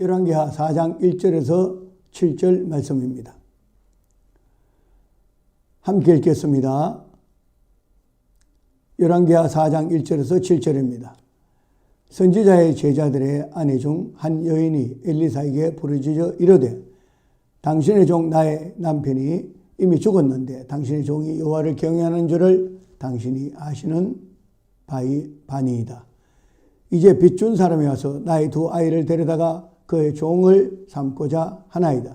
열왕기하 4장 1절에서 7절 말씀입니다. 함께 읽겠습니다. 열왕기하 4장 1절에서 7절입니다. 선지자의 제자들의 아내 중 한 여인이 엘리사에게 부르짖어 이르되 당신의 종 나의 남편이 이미 죽었는데 당신의 종이 여호와를 경외하는 줄을 당신이 아시는 바이 바니이다. 이제 빚준 사람이 와서 나의 두 아이를 데려다가 그의 종을 삼고자 하나이다.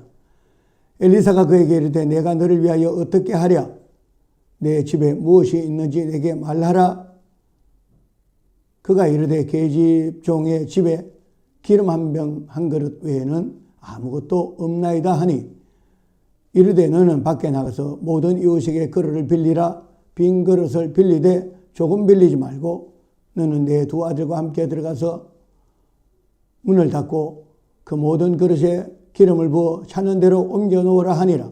엘리사가 그에게 이르되 내가 너를 위하여 어떻게 하랴? 내 집에 무엇이 있는지 내게 말하라. 그가 이르되 계집 종의 집에 기름 한 병 한 그릇 외에는 아무것도 없나이다 하니 이르되 너는 밖에 나가서 모든 이웃에게 그릇을 빌리라 빈 그릇을 빌리되 조금 빌리지 말고 너는 내 두 아들과 함께 들어가서 문을 닫고 그 모든 그릇에 기름을 부어 찾는 대로 옮겨 놓으라 하니라.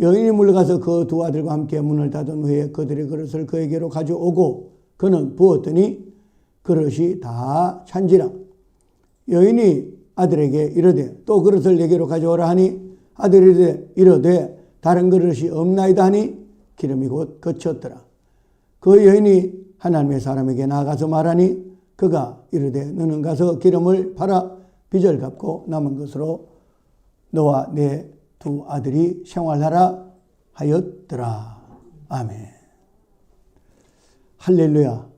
여인이 물러가서 그 두 아들과 함께 문을 닫은 후에 그들의 그릇을 그에게로 가져오고 그는 부었더니 그릇이 다 찬지라. 여인이 아들에게 이르되 또 그릇을 내게로 가져오라 하니 아들이 이르되 다른 그릇이 없나이다 하니 기름이 곧 거쳤더라. 그 여인이 하나님의 사람에게 나가서 말하니 그가 이르되 너는 가서 기름을 팔아 빚을 갚고 남은 것으로 너와 내 두 아들이 생활하라 하였더라. 아멘. 할렐루야.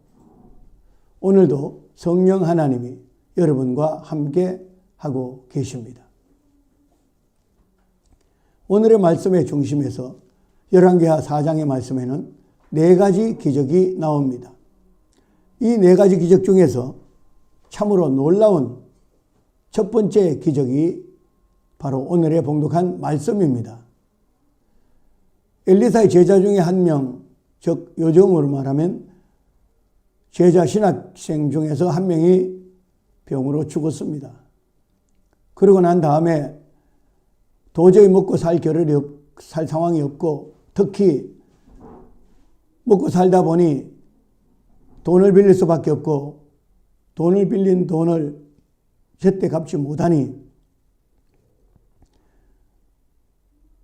오늘도 성령 하나님이 여러분과 함께 하고 계십니다. 오늘의 말씀의 중심에서 열왕기하 4장의 말씀에는 네 가지 기적이 나옵니다. 이 네 가지 기적 중에서 참으로 놀라운 첫 번째 기적이 바로 오늘의 봉독한 말씀입니다. 엘리사의 제자 중에 한 명, 즉 요즘으로 말하면 제자 신학생 중에서 한 명이 병으로 죽었습니다. 그러고 난 다음에 도저히 먹고 살 겨를이 없, 살 상황이 없고 특히 먹고 살다 보니 돈을 빌릴 수밖에 없고 돈을 빌린 돈을 제때 갚지 못하니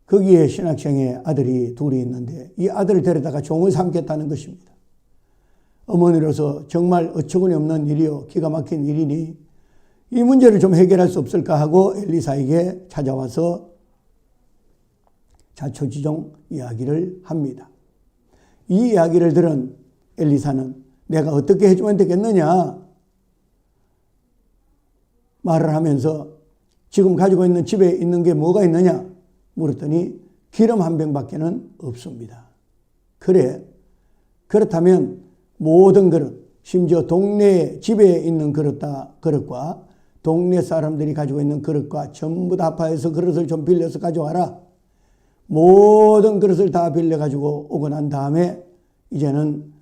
거기에 신학생의 아들이 둘이 있는데 이 아들을 데려다가 종을 삼겠다는 것입니다. 어머니로서 정말 어처구니 없는 일이요 기가 막힌 일이니 이 문제를 좀 해결할 수 없을까 하고 엘리사에게 찾아와서 자초지종 이야기를 합니다. 이 이야기를 들은 엘리사는 내가 어떻게 해주면 되겠느냐 말을 하면서 지금 가지고 있는 집에 있는 게 뭐가 있느냐 물었더니 기름 한 병밖에는 없습니다. 그래 그렇다면 모든 그릇 심지어 동네 집에 있는 그릇다 그릇과 동네 사람들이 가지고 있는 그릇과 전부 다 합하여서 그릇을 좀 빌려서 가져와라. 모든 그릇을 다 빌려 가지고 오고 난 다음에 이제는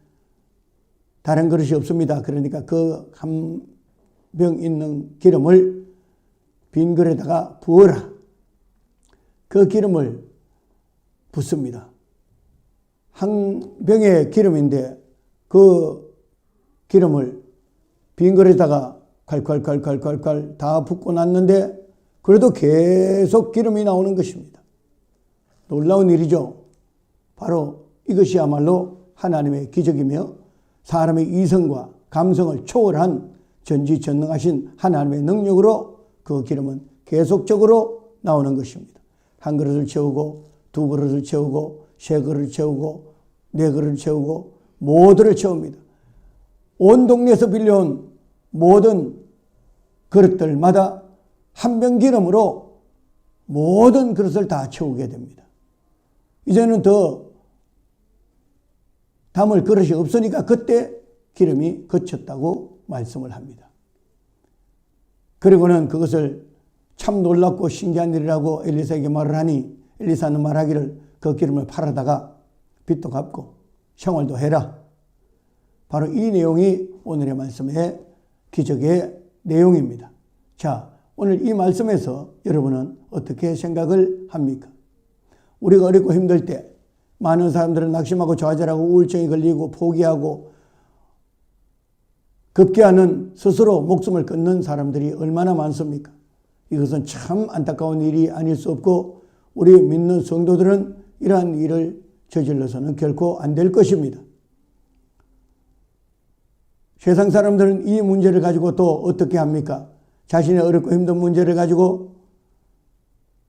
다른 그릇이 없습니다. 그러니까 그 한 병 있는 기름을 빈 그릇에다가 부어라. 그 기름을 붓습니다. 한 병의 기름인데 그 기름을 빈 그릇에다가 콸콸콸콸콸콸 다 붓고 났는데 그래도 계속 기름이 나오는 것입니다. 놀라운 일이죠. 바로 이것이야말로 하나님의 기적이며 사람의 이성과 감성을 초월한 전지전능하신 하나님의 능력으로 그 기름은 계속적으로 나오는 것입니다. 한 그릇을 채우고 두 그릇을 채우고 세 그릇을 채우고 네 그릇을 채우고 모두를 채웁니다. 온 동네에서 빌려온 모든 그릇들마다 한 병 기름으로 모든 그릇을 다 채우게 됩니다. 이제는 더 담을 그릇이 없으니까 그때 기름이 거쳤다고 말씀을 합니다. 그리고는 그것을 참 놀랍고 신기한 일이라고 엘리사에게 말을 하니 엘리사는 말하기를 그 기름을 팔아다가 빚도 갚고 생활도 해라. 바로 이 내용이 오늘의 말씀의 기적의 내용입니다. 자, 오늘 이 말씀에서 여러분은 어떻게 생각을 합니까? 우리가 어렵고 힘들 때 많은 사람들은 낙심하고 좌절하고 우울증이 걸리고 포기하고 급기야는 스스로 목숨을 끊는 사람들이 얼마나 많습니까? 이것은 참 안타까운 일이 아닐 수 없고 우리 믿는 성도들은 이러한 일을 저질러서는 결코 안 될 것입니다. 세상 사람들은 이 문제를 가지고 또 어떻게 합니까? 자신의 어렵고 힘든 문제를 가지고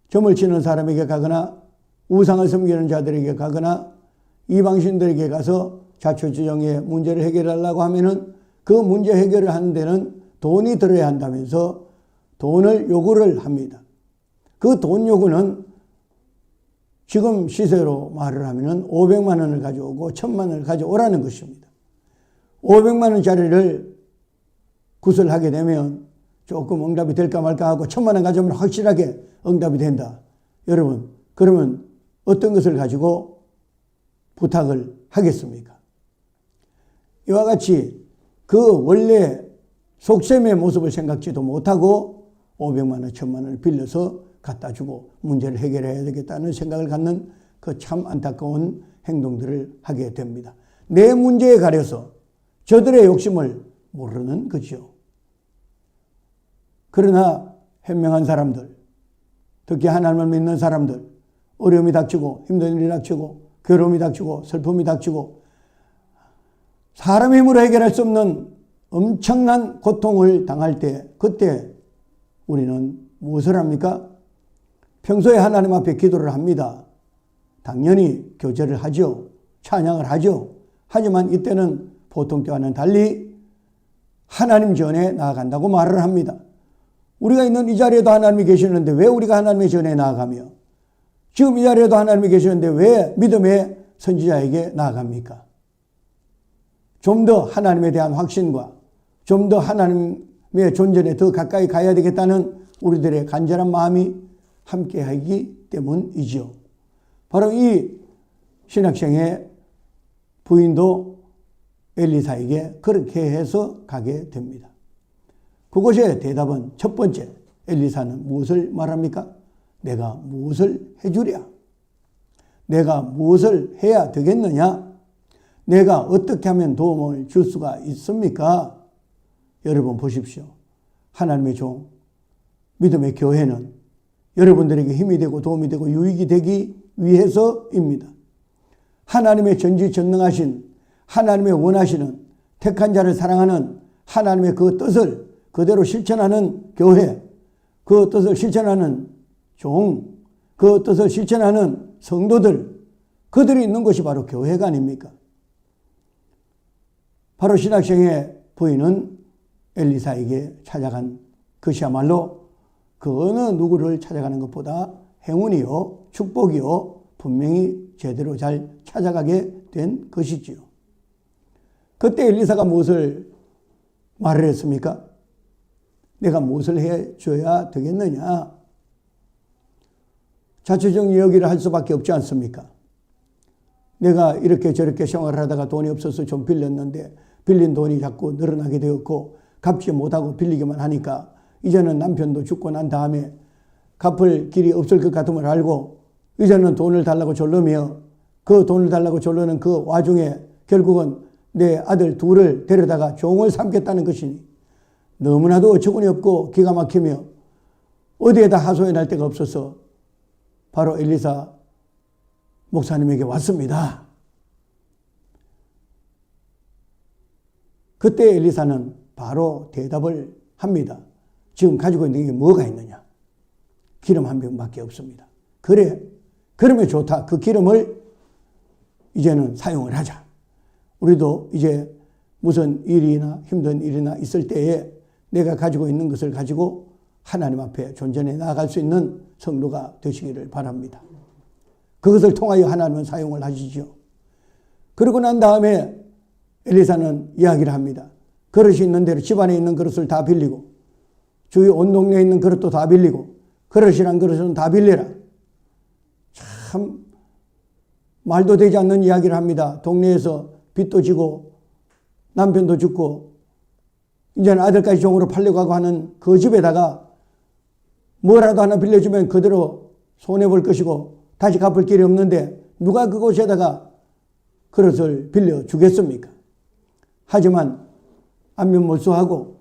점을 치는 사람에게 가거나 우상을 섬기는 자들에게 가거나 이방신들에게 가서 자초지종의 문제를 해결하려고 하면은 그 문제 해결을 하는 데는 돈이 들어야 한다면서 돈을 요구를 합니다. 그 돈 요구는 지금 시세로 말을 하면은 500만 원을 가져오고 1000만 원을 가져오라는 것입니다. 500만 원짜리를 구슬하게 되면 조금 응답이 될까 말까 하고 1000만 원 가져오면 확실하게 응답이 된다. 여러분, 그러면 어떤 것을 가지고 부탁을 하겠습니까? 이와 같이 그 원래 속셈의 모습을 생각지도 못하고 500만 원, 1000만 원을 빌려서 갖다 주고 문제를 해결해야 되겠다는 생각을 갖는 그 참 안타까운 행동들을 하게 됩니다. 내 문제에 가려서 저들의 욕심을 모르는 거죠. 그러나 현명한 사람들, 특히 하나님을 믿는 사람들, 어려움이 닥치고 힘든 일이 닥치고 괴로움이 닥치고 슬픔이 닥치고 사람의 힘으로 해결할 수 없는 엄청난 고통을 당할 때 그때 우리는 무엇을 합니까? 평소에 하나님 앞에 기도를 합니다. 당연히 교제를 하죠. 찬양을 하죠. 하지만 이때는 보통 때와는 달리 하나님 전에 나아간다고 말을 합니다. 우리가 있는 이 자리에도 하나님이 계시는데 왜 우리가 하나님의 전에 나아가며 지금 이 자리에도 하나님이 계시는데 왜 믿음의 선지자에게 나아갑니까? 좀 더 하나님에 대한 확신과 좀 더 하나님의 존재에 더 가까이 가야 되겠다는 우리들의 간절한 마음이 함께 하기 때문이죠. 바로 이 신학생의 부인도 엘리사에게 그렇게 해서 가게 됩니다. 그것의 대답은 첫 번째, 엘리사는 무엇을 말합니까? 내가 무엇을 해주랴? 내가 무엇을 해야 되겠느냐? 내가 어떻게 하면 도움을 줄 수가 있습니까? 여러분 보십시오. 하나님의 종, 믿음의 교회는 여러분들에게 힘이 되고 도움이 되고 유익이 되기 위해서입니다. 하나님의 전지전능하신 하나님의 원하시는 택한 자를 사랑하는 하나님의 그 뜻을 그대로 실천하는 교회, 그 뜻을 실천하는 종, 그 뜻을 실천하는 성도들, 그들이 있는 것이 바로 교회가 아닙니까? 바로 신학생의 부인은 엘리사에게 찾아간 것이야말로 그 어느 누구를 찾아가는 것보다 행운이요, 축복이요, 분명히 제대로 잘 찾아가게 된 것이지요. 그때 엘리사가 무엇을 말을 했습니까? 내가 무엇을 해줘야 되겠느냐? 자초적 이야기를 할 수밖에 없지 않습니까? 내가 이렇게 저렇게 생활을 하다가 돈이 없어서 좀 빌렸는데 빌린 돈이 자꾸 늘어나게 되었고 갚지 못하고 빌리기만 하니까 이제는 남편도 죽고 난 다음에 갚을 길이 없을 것 같음을 알고 이제는 돈을 달라고 졸르며 그 돈을 달라고 졸르는 그 와중에 결국은 내 아들 둘을 데려다가 종을 삼겠다는 것이니 너무나도 어처구니 없고 기가 막히며 어디에다 하소연할 데가 없어서 바로 엘리사 목사님에게 왔습니다. 그때 엘리사는 바로 대답을 합니다. 지금 가지고 있는 게 뭐가 있느냐? 기름 한 병밖에 없습니다. 그래. 그러면 좋다. 그 기름을 이제는 사용을 하자. 우리도 이제 무슨 일이나 힘든 일이나 있을 때에 내가 가지고 있는 것을 가지고 하나님 앞에 존전해 나아갈 수 있는 성도가 되시기를 바랍니다. 그것을 통하여 하나님은 사용을 하시죠. 그러고 난 다음에 엘리사는 이야기를 합니다. 그릇이 있는 대로 집안에 있는 그릇을 다 빌리고 주위 온 동네에 있는 그릇도 다 빌리고 그릇이란 그릇은 다 빌려라. 참 말도 되지 않는 이야기를 합니다. 동네에서 빚도 지고 남편도 죽고 이제는 아들까지 종으로 팔려고 하고 하는 그 집에다가 뭐라도 하나 빌려주면 그대로 손해볼 것이고 다시 갚을 길이 없는데 누가 그곳에다가 그릇을 빌려 주겠습니까? 하지만 안면몰수하고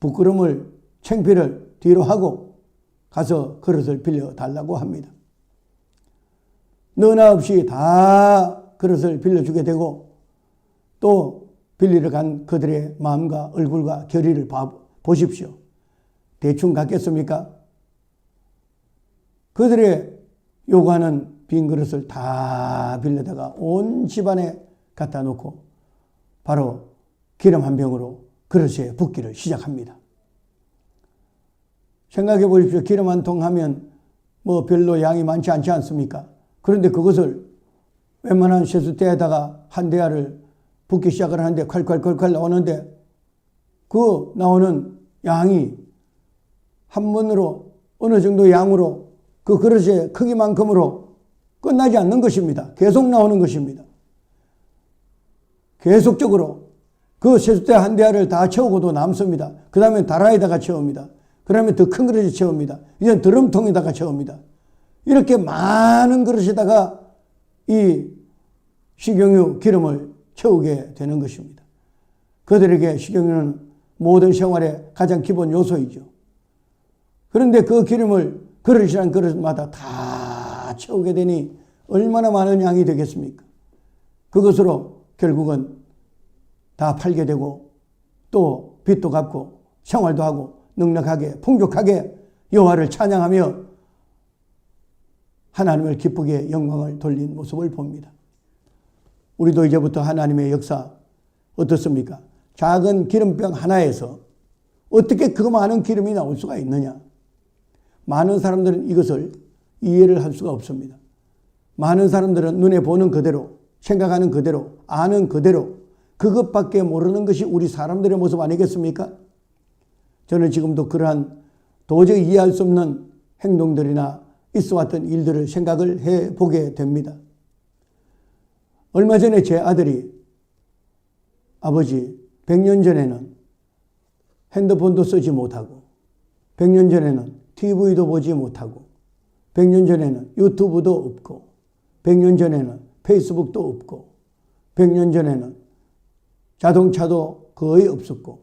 부끄러움을 챙피를 뒤로 하고 가서 그릇을 빌려 달라고 합니다. 너나 없이 다 그릇을 빌려주게 되고 또 빌리러 간 그들의 마음과 얼굴과 결의를 봐, 보십시오. 대충 같겠습니까? 그들의 요구하는 빈 그릇을 다 빌려다가 온 집안에 갖다 놓고 바로 기름 한 병으로 그릇에 붓기를 시작합니다. 생각해 보십시오. 기름 한 통 하면 뭐 별로 양이 많지 않지 않습니까? 그런데 그것을 웬만한 세수대에다가 한 대야를 붓기 시작을 하는데 콸콸콸콸 나오는데 그 나오는 양이 한 번으로 어느 정도 양으로 그 그릇의 크기만큼으로 끝나지 않는 것입니다. 계속 나오는 것입니다. 계속적으로 그 세숫대 한 대야를 다 채우고도 남습니다. 그 다음에 다라에다가 채웁니다. 그 다음에 더 큰 그릇에 채웁니다. 이제 드럼통에다가 채웁니다. 이렇게 많은 그릇에다가 이 식용유 기름을 채우게 되는 것입니다. 그들에게 식용유는 모든 생활의 가장 기본 요소이죠. 그런데 그 기름을 그릇이란 그릇마다 다 채우게 되니 얼마나 많은 양이 되겠습니까? 그것으로 결국은 다 팔게 되고 또 빚도 갚고 생활도 하고 넉넉하게 풍족하게 여호와를 찬양하며 하나님을 기쁘게 영광을 돌린 모습을 봅니다. 우리도 이제부터 하나님의 역사 어떻습니까? 작은 기름병 하나에서 어떻게 그 많은 기름이 나올 수가 있느냐? 많은 사람들은 이것을 이해를 할 수가 없습니다. 많은 사람들은 눈에 보는 그대로, 생각하는 그대로, 아는 그대로 그것밖에 모르는 것이 우리 사람들의 모습 아니겠습니까? 저는 지금도 그러한 도저히 이해할 수 없는 행동들이나 있어 왔던 일들을 생각을 해 보게 됩니다. 얼마 전에 제 아들이 아버지 100년 전에는 핸드폰도 쓰지 못하고 100년 전에는 TV도 보지 못하고 100년 전에는 유튜브도 없고 100년 전에는 페이스북도 없고 100년 전에는 자동차도 거의 없었고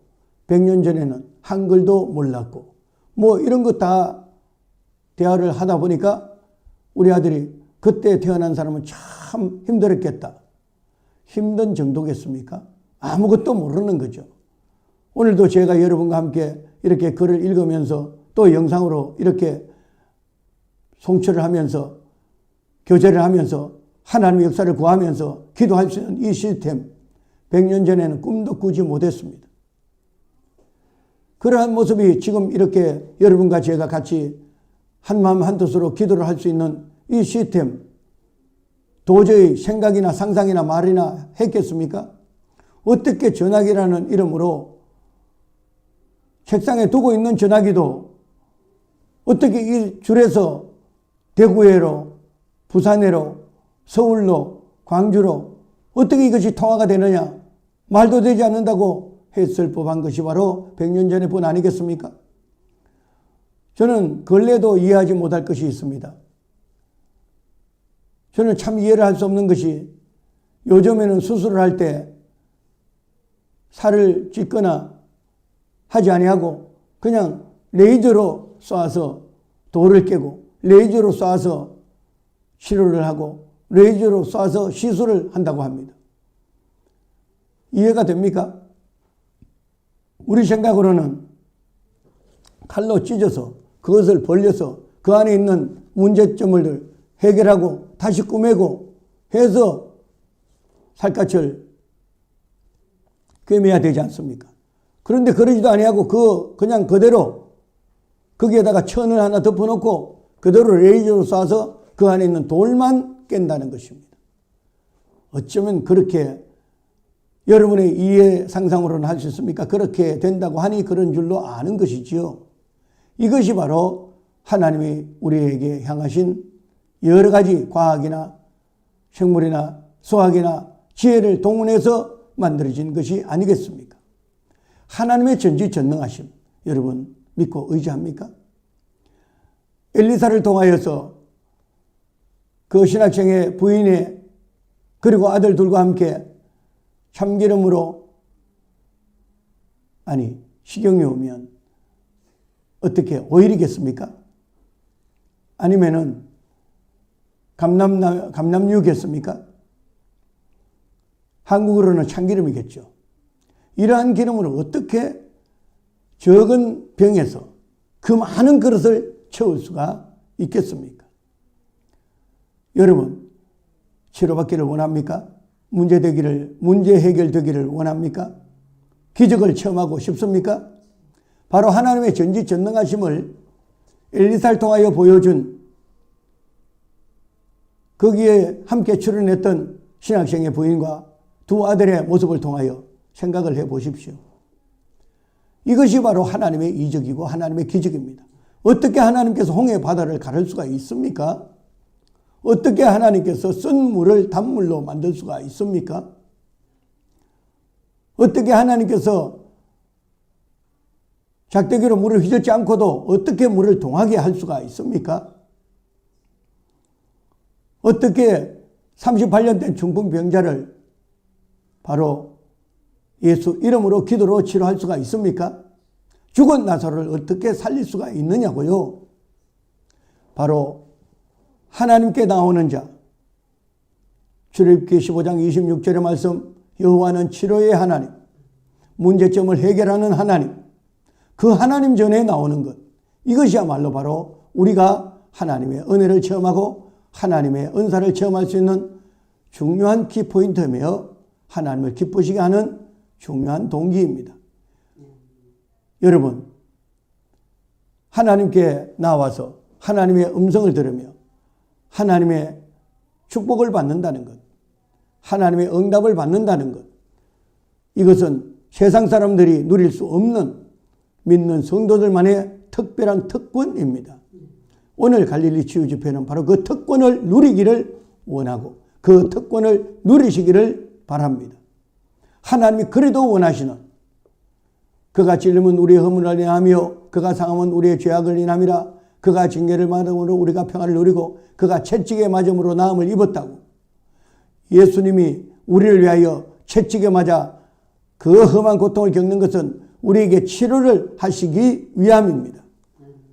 100년 전에는 한글도 몰랐고 뭐 이런 거 다 대화를 하다 보니까 우리 아들이 그때 태어난 사람은 참 힘들었겠다. 힘든 정도겠습니까? 아무것도 모르는 거죠. 오늘도 제가 여러분과 함께 이렇게 글을 읽으면서 또 영상으로 이렇게 송출을 하면서 교제를 하면서 하나님의 역사를 구하면서 기도할 수 있는 이 시스템 100년 전에는 꿈도 꾸지 못했습니다. 그러한 모습이 지금 이렇게 여러분과 제가 같이 한마음 한뜻으로 기도를 할 수 있는 이 시스템 도저히 생각이나 상상이나 말이나 했겠습니까? 어떻게 전화기라는 이름으로 책상에 두고 있는 전화기도 어떻게 이 줄에서 대구에로, 부산에로, 서울로, 광주로 어떻게 이것이 통화가 되느냐? 말도 되지 않는다고 했을 법한 것이 바로 100년 전의 분 아니겠습니까? 저는 근래도 이해하지 못할 것이 있습니다. 저는 참 이해를 할 수 없는 것이 요즘에는 수술을 할 때 살을 찢거나 하지 아니하고 그냥 레이저로 쏴서 돌을 깨고 레이저로 쏴서 치료를 하고 레이저로 쏴서 시술을 한다고 합니다. 이해가 됩니까? 우리 생각으로는 칼로 찢어서 그것을 벌려서 그 안에 있는 문제점을 해결하고 다시 꾸매고 해서 살갗을 꿰매야 되지 않습니까? 그런데 그러지도 아니하고 그 그냥 그대로 거기에다가 천을 하나 덮어놓고 그대로 레이저로 쏴서 그 안에 있는 돌만 깬다는 것입니다. 어쩌면 그렇게 여러분의 이해 상상으로는 할 수 있습니까? 그렇게 된다고 하니 그런 줄로 아는 것이지요. 이것이 바로 하나님이 우리에게 향하신 여러 가지 과학이나 생물이나 수학이나 지혜를 동원해서 만들어진 것이 아니겠습니까? 하나님의 전지전능하심 여러분 믿고 의지합니까? 엘리사를 통하여서 그 신학생의 부인의 그리고 아들들과 함께 참기름으로 아니 식용유면 어떻게 오일이겠습니까? 아니면은 감남 감남유겠습니까? 한국어로는 참기름이겠죠. 이러한 기름으로 어떻게 적은 병에서 그 많은 그릇을 채울 수가 있겠습니까? 여러분, 치료받기를 원합니까? 문제 되기를, 문제 해결되기를 원합니까? 기적을 체험하고 싶습니까? 바로 하나님의 전지전능하심을 엘리사를 통하여 보여준 거기에 함께 출연했던 신학생의 부인과 두 아들의 모습을 통하여 생각을 해 보십시오. 이것이 바로 하나님의 이적이고 하나님의 기적입니다. 어떻게 하나님께서 홍해 바다를 가를 수가 있습니까? 어떻게 하나님께서 쓴 물을 단물로 만들 수가 있습니까? 어떻게 하나님께서 작대기로 물을 휘젓지 않고도 어떻게 물을 동하게 할 수가 있습니까? 어떻게 38년 된 중풍병자를 바로 예수 이름으로 기도로 치료할 수가 있습니까? 죽은 나사로를 어떻게 살릴 수가 있느냐고요? 바로 하나님께 나오는 자. 출애굽기 15장 26절의 말씀 여호와는 치료의 하나님, 문제점을 해결하는 하나님, 그 하나님 전에 나오는 것. 이것이야말로 바로 우리가 하나님의 은혜를 체험하고 하나님의 은사를 체험할 수 있는 중요한 키포인트며 하나님을 기쁘시게 하는 중요한 동기입니다. 여러분, 하나님께 나와서 하나님의 음성을 들으며 하나님의 축복을 받는다는 것, 하나님의 응답을 받는다는 것, 이것은 세상 사람들이 누릴 수 없는 믿는 성도들만의 특별한 특권입니다. 오늘 갈릴리 치유 집회는 바로 그 특권을 누리기를 원하고 그 특권을 누리시기를 바랍니다. 하나님이 그래도 원하시는 그가 찔림은 우리의 허물을 인하며 그가 상함은 우리의 죄악을 인함이라 그가 징계를 받음으로 우리가 평안을 누리고 그가 채찍에 맞음으로 나음을 입었다고 예수님이 우리를 위하여 채찍에 맞아 그 험한 고통을 겪는 것은 우리에게 치료를 하시기 위함입니다.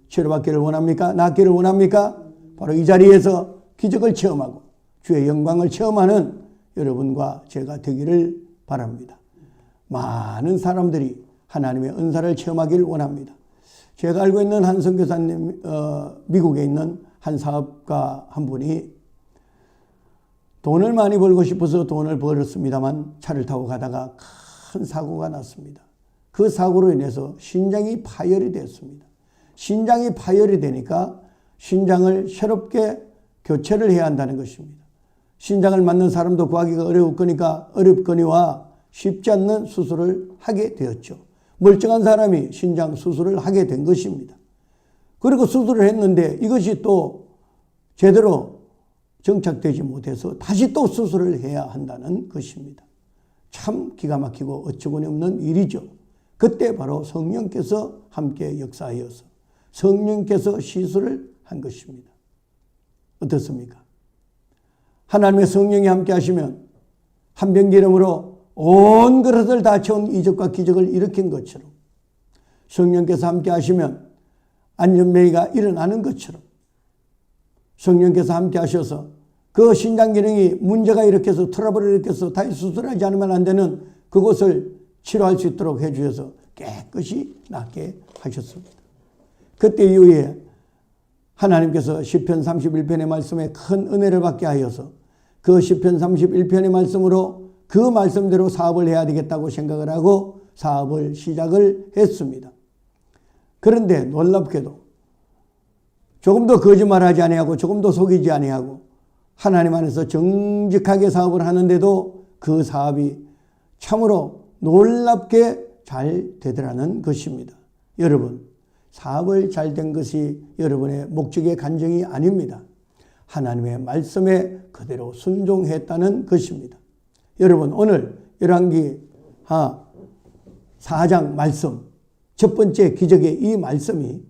치료받기를 원합니까? 낫기를 원합니까? 바로 이 자리에서 기적을 체험하고 주의 영광을 체험하는 여러분과 제가 되기를 바랍니다. 많은 사람들이 하나님의 은사를 체험하기를 원합니다. 제가 알고 있는 한 선교사님, 어, 미국에 있는 한 사업가 한 분이 돈을 많이 벌고 싶어서 돈을 벌었습니다만 차를 타고 가다가 큰 사고가 났습니다. 그 사고로 인해서 신장이 파열이 됐습니다. 신장이 파열이 되니까 신장을 새롭게 교체를 해야 한다는 것입니다. 신장을 맞는 사람도 구하기가 어려웠거니까 어렵거니와 쉽지 않는 수술을 하게 되었죠. 멀쩡한 사람이 신장 수술을 하게 된 것입니다. 그리고 수술을 했는데 이것이 또 제대로 정착되지 못해서 다시 또 수술을 해야 한다는 것입니다. 참 기가 막히고 어처구니 없는 일이죠. 그때 바로 성령께서 함께 역사하여서 성령께서 시술을 한 것입니다. 어떻습니까? 하나님의 성령이 함께 하시면 한 병 기름으로 온 그릇을 다 채운 이적과 기적을 일으킨 것처럼 성령께서 함께 하시면 안전매가 일어나는 것처럼 성령께서 함께 하셔서 그 신장 기능이 문제가 일으켜서 트러블을 일으켜서 다시 수술하지 않으면 안 되는 그곳을 치료할 수 있도록 해주셔서 깨끗이 낫게 하셨습니다. 그때 이후에 하나님께서 시편 31편의 말씀에 큰 은혜를 받게 하여서 그 시편 31편의 말씀으로 그 말씀대로 사업을 해야 되겠다고 생각을 하고 사업을 시작을 했습니다. 그런데 놀랍게도 조금 더 거짓말하지 아니하고 조금 더 속이지 아니하고 하나님 안에서 정직하게 사업을 하는데도 그 사업이 참으로 놀랍게 잘 되더라는 것입니다. 여러분, 사업을 잘 된 것이 여러분의 목적의 간정이 아닙니다. 하나님의 말씀에 그대로 순종했다는 것입니다. 여러분, 오늘 열왕기 4장 말씀, 첫 번째 기적의 이 말씀이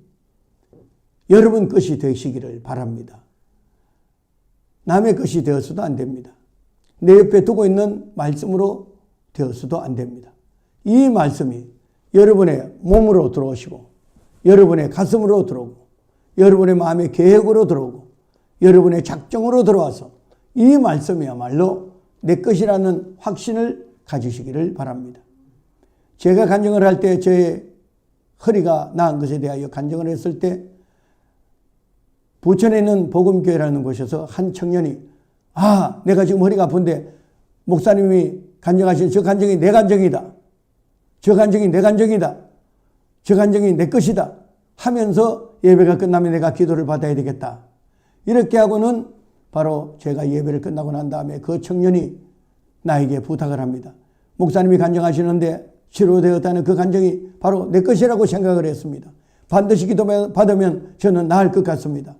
여러분 것이 되시기를 바랍니다. 남의 것이 되어서도 안 됩니다. 내 옆에 두고 있는 말씀으로 되어서도 안 됩니다. 이 말씀이 여러분의 몸으로 들어오시고 여러분의 가슴으로 들어오고 여러분의 마음의 계획으로 들어오고 여러분의 작정으로 들어와서 이 말씀이야말로 내 것이라는 확신을 가지시기를 바랍니다. 제가 간증을 할때 저의 허리가 나은 것에 대하여 간증을 했을 때 부천에 있는 복음교회라는 곳에서 한 청년이 아 내가 지금 허리가 아픈데 목사님이 간증하신 저 간증이 내 간증이다. 저 간증이 내 간증이다. 저 간증이 내 것이다. 하면서 예배가 끝나면 내가 기도를 받아야 되겠다. 이렇게 하고는 바로 제가 예배를 끝나고 난 다음에 그 청년이 나에게 부탁을 합니다. 목사님이 간증하시는데 치료되었다는 그 간증이 바로 내 것이라고 생각을 했습니다. 반드시 기도 받으면 저는 나을 것 같습니다.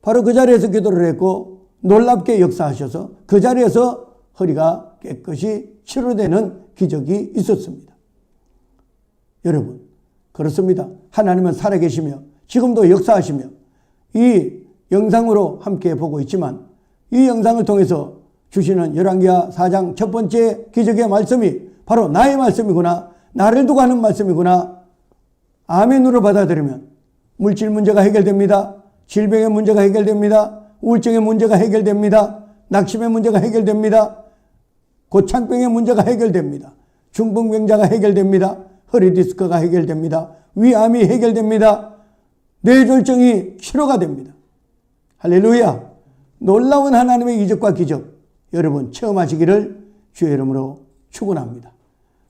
바로 그 자리에서 기도를 했고 놀랍게 역사하셔서 그 자리에서 허리가 깨끗이 치료되는 기적이 있었습니다. 여러분, 그렇습니다. 하나님은 살아계시며 지금도 역사하시며 이 영상으로 함께 보고 있지만 이 영상을 통해서 주시는 열왕기하 4장 첫 번째 기적의 말씀이 바로 나의 말씀이구나. 나를 두고 하는 말씀이구나. 아멘으로 받아들이면 물질 문제가 해결됩니다. 질병의 문제가 해결됩니다. 우울증의 문제가 해결됩니다. 낙심의 문제가 해결됩니다. 고창병의 문제가 해결됩니다. 중풍병자가 해결됩니다. 허리 디스크가 해결됩니다. 위암이 해결됩니다. 뇌졸중이 치료가 됩니다. 할렐루야. 놀라운 하나님의 이적과 기적 여러분 체험하시기를 주의 이름으로 축원합니다.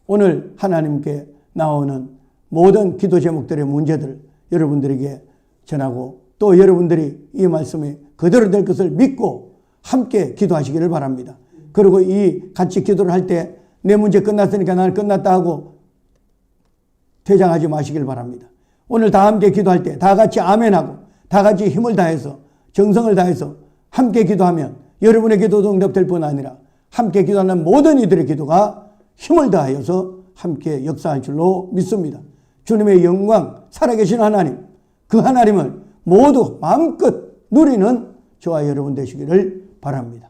오늘 하나님께 나오는 모든 기도 제목들의 문제들 여러분들에게 전하고 또 여러분들이 이 말씀이 그대로 될 것을 믿고 함께 기도하시기를 바랍니다. 그리고 이 같이 기도를 할 때 내 문제 끝났으니까 나는 끝났다 하고 퇴장하지 마시길 바랍니다. 오늘 다 함께 기도할 때 다 같이 아멘하고 다 같이 힘을 다해서 정성을 다해서 함께 기도하면 여러분의 기도도 응답될 뿐 아니라 함께 기도하는 모든 이들의 기도가 힘을 다하여서 함께 역사할 줄로 믿습니다. 주님의 영광, 살아계신 하나님, 그 하나님을 모두 마음껏 누리는 저와 여러분 되시기를 바랍니다.